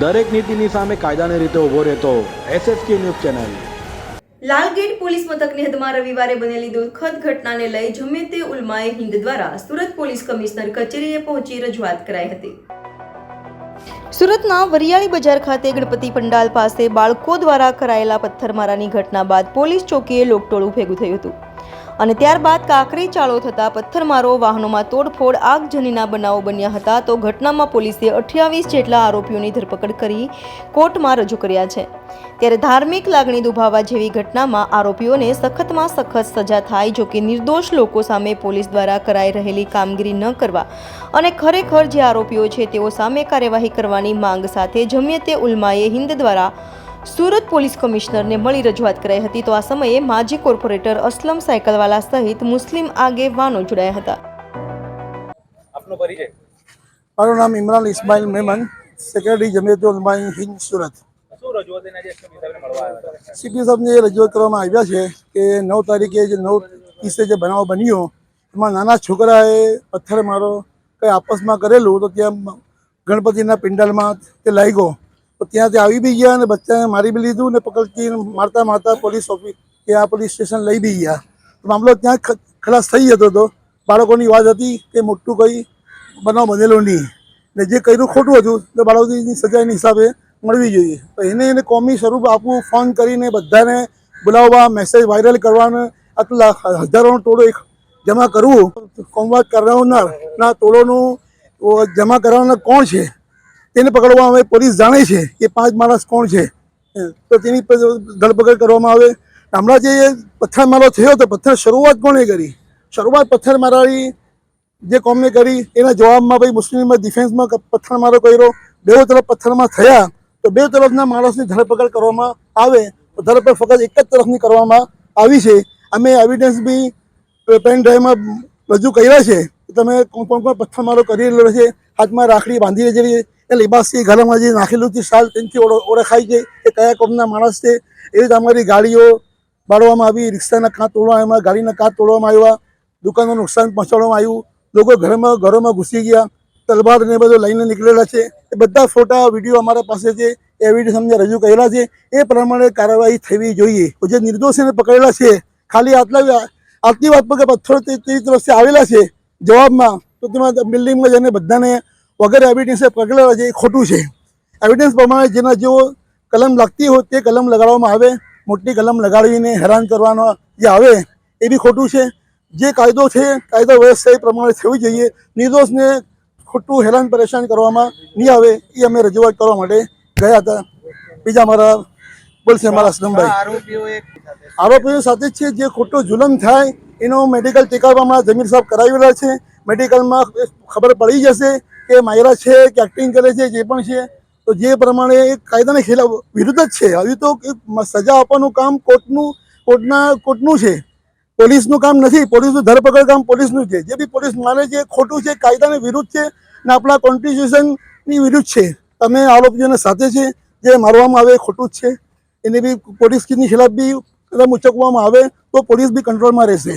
દરેક નીતિની સામે કાયદાની રીતે ઊભો રહેતો SSK news channel. Lalgate police મથકની હદમાં રવિવારે બનેલી દુઃખદ ઘટનાને લઈ જમિયતે ઉલમાએ હિન્દ દ્વારા સુરત પોલીસ કમિશનર કચેરીએ પહોંચી રજૂઆત કરાઈ હતી. સુરતના વરિયાળી બજાર ખાતે ગણપતિ પંડાલ પાસે બાળકો દ્વારા કરાયેલા પથ્થરમારાની ઘટના બાદ પોલીસ ચોકીએ લોકટોળું ભેગું થયું હતું. અને ત્યારબાદ કાંકરી ચાળો થતાં પથ્થરમારો, વાહનોમાં તોડફોડ, આગજનીના બનાવો બન્યા હતા તો ઘટનામાં પોલીસે અઠ્યાવીસ જેટલા આરોપીઓની ધરપકડ કરી કોર્ટમાં રજૂ કર્યા છે. ત્યારે ધાર્મિક લાગણી દુભાવવા જેવી ઘટનામાં આરોપીઓને સખતમાં સખત સજા થાય જો કે નિર્દોષ લોકો સામે પોલીસ દ્વારા કરાઈ રહેલી કામગીરી ન કરવા અને ખરેખર જે આરોપીઓ છે તેઓ સામે કાર્યવાહી કરવાની માંગ સાથે જમીયતે ઉલમાએ હિન્દ દ્વારા સુરત પોલીસ કમિશનરને મળી રજૂઆત કરાઈ હતી તો આ સમયે માજી કોર્પોરેટર અસલમ સાયકલવાલા સહિત મુસ્લિમ આગેવાનો જોડાયા હતા. આપનો પરિચય. મારું નામ ઇમરાન ઇસ્માઇલ મેમન સેક્રેટરી જમિયત ઉલમાઈ હિન્દ સુરત. સીપી સાહેબને એ રજૂઆત કરવામાં આવ્યા છે કે નવ તારીખે જે નવ ત્રીસે જે બનાવ બન્યો એમાં નાના છોકરાએ પથ્થર મારો કંઈ આપસમાં કરેલું તો ત્યાં ગણપતિના પિંડાલમાં તે લાગ્યો. તો ત્યાંથી આવી બી ગયા અને બચ્ચાને મારી બી લીધું ને પકડતી મારતા મારતા પોલીસ ઓફિસ ત્યાં પોલીસ સ્ટેશન લઈ બી ગયા. મામલો ત્યાં ખલાસ થઈ જતો હતો. બાળકોની વાત હતી કે મોટું કંઈ બનાવ બનેલો નહીં. ને જે કર્યું ખોટું હતું, તો બાળકોની સજાની હિસાબે મળવી જોઈએ. તો એને એને કોમી સ્વરૂપ આપવું, ફોન કરીને બધાને બોલાવવા મેસેજ વાયરલ કરવાનો, આટલા હજારોનો ટોળો એક જમા કરવું. કોમવાદ કરનાર ના ટોળોનું જમા કરાવનાર કોણ છે? તેને પકડવામાં આવે, પોલીસ જાણે છે કે પાંચ માણસ કોણ છે. તો તેની ધરપકડ કરવામાં આવે. હમણાં જે પથ્થરમારો થયો તો પથ્થર શરૂઆત કોણે કરી? શરૂઆત પથ્થરમારાની જે કોમે કરી, એના જવાબમાં ભાઈ મુસ્લિમમાં ડિફેન્સમાં પથ્થરમારો કર્યો. બે તરફ પથ્થરમાં થયા, તો બે તરફના માણસની ધરપકડ કરવામાં આવે. તો ધરપકડ ફક્ત એક જ તરફની કરવામાં આવી છે. અમે એવિડન્સ બી પેન ડ્રાઈવમાં રજૂ કર્યા છે. તમે કોણ કોણ પથ્થરમારો કરી રહ્યો છે હાથમાં રાખડી બાંધી રહેલી એ લિબાસથી ગળામાં જે નાખેલું હતું શાલ તેનાથી ઓળખ- ઓળખાય છે એ કયા કોમના માણસ છે. એવી રીતે અમારી ગાડીઓ બાળવામાં આવી, રિક્ષાના કાંત તોડવામાં આવ્યા, ગાડીના કાંત તોડવામાં આવ્યા, દુકાનનું નુકસાન પહોંચાડવામાં આવ્યું. લોકો ઘરમાં ઘરોમાં ઘૂસી ગયા. તલવાર ને બધું લઈને નીકળેલા છે. એ બધા ફોટા, વીડિયો અમારા પાસે છે. એવિડન્સ અમને રજૂ કરેલા છે. એ પ્રમાણે કાર્યવાહી થવી જોઈએ. જે નિર્દોષીને પકડેલા છે, ખાલી આટલા આટલી વાત પર પથ્થર તે તરફથી આવેલા છે. જવાબમાં તો તેમાં બિલ્ડિંગમાં જઈને બધાને વગર એવિડન્સે પગલા છે એ ખોટું છે. એવિડન્સ પ્રમાણે જેના જેવો કલમ લાગતી હોય તે કલમ લગાડવામાં આવે મોટી કલમ લગાડીને હેરાન કરવાનો જે આવે એ બી ખોટું છે. જે કાયદો છે કાયદો વ્યવસ્થા એ પ્રમાણે થવી જોઈએ. નિર્દોષને ખોટું હેરાન પરેશાન કરવામાં નહીં આવે એ અમે રજૂઆત કરવા માટે ગયા હતા. બીજા મારા બોલશે અમારા અસલમભાઈ આરોપીઓ સાથે જ છે. જે ખોટો જુલમ થાય એનો મેડિકલ ટેકાવવામાં જમીર સાહેબ કરાવેલા છે. મેડિકલમાં ખબર પડી જશે કે માયરા છે, કે એક્ટિંગ કરે છે, જે પણ છે. તો જે પ્રમાણે એ કાયદાને ખિલાફ વિરુદ્ધ જ છે. હજુ તો સજા આપવાનું કામ કોર્ટનું, કોર્ટના, કોર્ટનું છે. પોલીસનું કામ નથી. પોલીસનું ધરપકડ કામ પોલીસનું છે. જે બી પોલીસ માને છે, ખોટું છે, કાયદાને વિરુદ્ધ છે ને આપણા કોન્સ્ટિટ્યુશનની વિરુદ્ધ છે. તમે આરોપીઓને સાથે છે, જે મારવામાં આવે, ખોટું જ છે. એને બી પોલીસની ખિલાફ બી કદમ ઉચકવામાં આવે, તો પોલીસ બી કંટ્રોલમાં રહેશે.